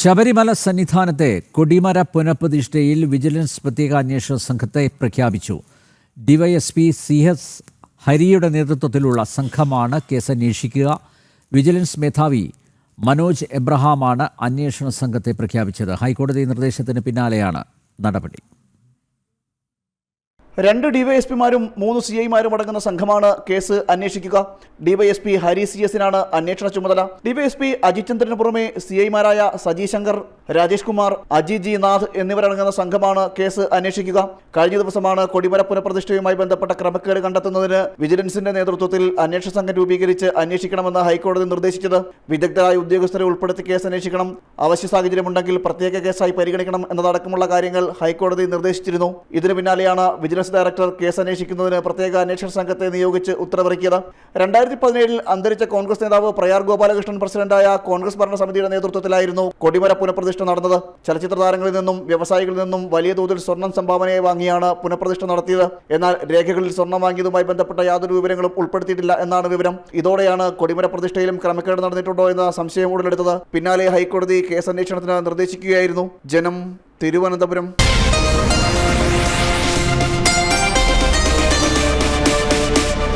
Sabarimala സന്നിധാനത്തെ കൊടിമര പുനഃപ്രതിഷ്ഠയിൽ vigilance പ്രത്യേക അന്വേഷണ സംഘത്തെ പ്രഖ്യാപിച്ചു. ഡിവൈഎസ്പി സി എസ് ഹരിയുടെ നേതൃത്വത്തിലുള്ള സംഘമാണ് കേസ് അന്വേഷിക്കുക വിജിലൻസ് മേധാവി മനോജ് എബ്രഹാമാണ് അന്വേഷണ സംഘത്തെ പ്രഖ്യാപിച്ചത്. ഹൈക്കോടതി നിർദ്ദേശത്തിന് പിന്നാലെയാണ് നടപടി. രണ്ട് ഡിവൈഎസ്പിമാരും മൂന്ന് സി ഐമാരും അടങ്ങുന്ന സംഘമാണ് കേസ് അന്വേഷിക്കുക. ഡിവൈഎസ്പി ഹരി സി എസിനാണ് അന്വേഷണ ചുമതല. ഡിവൈഎസ്പി അജിത് ചന്ദ്രന് പുറമെ സി ഐമാരായ സജി ശങ്കർ രാജേഷ് കുമാർ അജിത് ജി നാഥ് എന്നിവരടങ്ങുന്ന സംഘമാണ് കേസ് അന്വേഷിക്കുക. കഴിഞ്ഞ ദിവസമാണ് കൊടിമര പുനഃപ്രതിഷ്ഠയുമായി ബന്ധപ്പെട്ട ക്രമക്കേട് കണ്ടെത്തുന്നതിന് വിജിലൻസിന്റെ നേതൃത്വത്തിൽ അന്വേഷണ സംഘം രൂപീകരിച്ച് അന്വേഷിക്കണമെന്ന് ഹൈക്കോടതി നിർദ്ദേശിച്ചത്. വിദഗ്ധരായ ഉദ്യോഗസ്ഥരെ ഉൾപ്പെടുത്തി കേസ് അന്വേഷിക്കണം. അവശ്യ സാഹചര്യമുണ്ടെങ്കിൽ പ്രത്യേക കേസായി പരിഗണിക്കണം എന്നതടക്കമുള്ള കാര്യങ്ങൾ ഹൈക്കോടതി നിർദ്ദേശിച്ചിരുന്നു. ഇതിനു പിന്നാലെയാണ് ഡയറക്ടർ കേസ് അന്വേഷിക്കുന്നതിന് പ്രത്യേക അന്വേഷണ സംഘത്തെ നിയോഗിച്ച് ഉത്തരവിറക്കിയത്. രണ്ടായിരത്തി പതിനേഴിൽ അന്തരിച്ച കോൺഗ്രസ് നേതാവ് പ്രയാർ ഗോപാലകൃഷ്ണൻ പ്രസിഡന്റായ കോൺഗ്രസ് ഭരണസമിതിയുടെ നേതൃത്വത്തിലായിരുന്നു കൊടിമര പുനഃപ്രതിഷ്ഠ നടന്നത്. ചലച്ചിത്ര താരങ്ങളിൽ നിന്നും വ്യവസായികളിൽ നിന്നും വലിയ തോതിൽ സ്വർണം സംഭാവനയായി വാങ്ങിയാണ് പുനഃപ്രതിഷ്ഠ നടത്തിയത്. എന്നാൽ രേഖകളിൽ സ്വർണം വാങ്ങിയതുമായി ബന്ധപ്പെട്ട യാതൊരു വിവരങ്ങളും ഉൾപ്പെടുത്തിയിട്ടില്ല എന്നാണ് വിവരം. ഇതോടെയാണ് കൊടിമര പ്രതിഷ്ഠയിലും ക്രമക്കേട് നടന്നിട്ടുണ്ടോ എന്ന സംശയം ഉടലെടുത്തത്. പിന്നാലെ ഹൈക്കോടതി കേസ് അന്വേഷണത്തിന് നിർദ്ദേശിക്കുകയായിരുന്നു. ജനം തിരുവനന്തപുരം.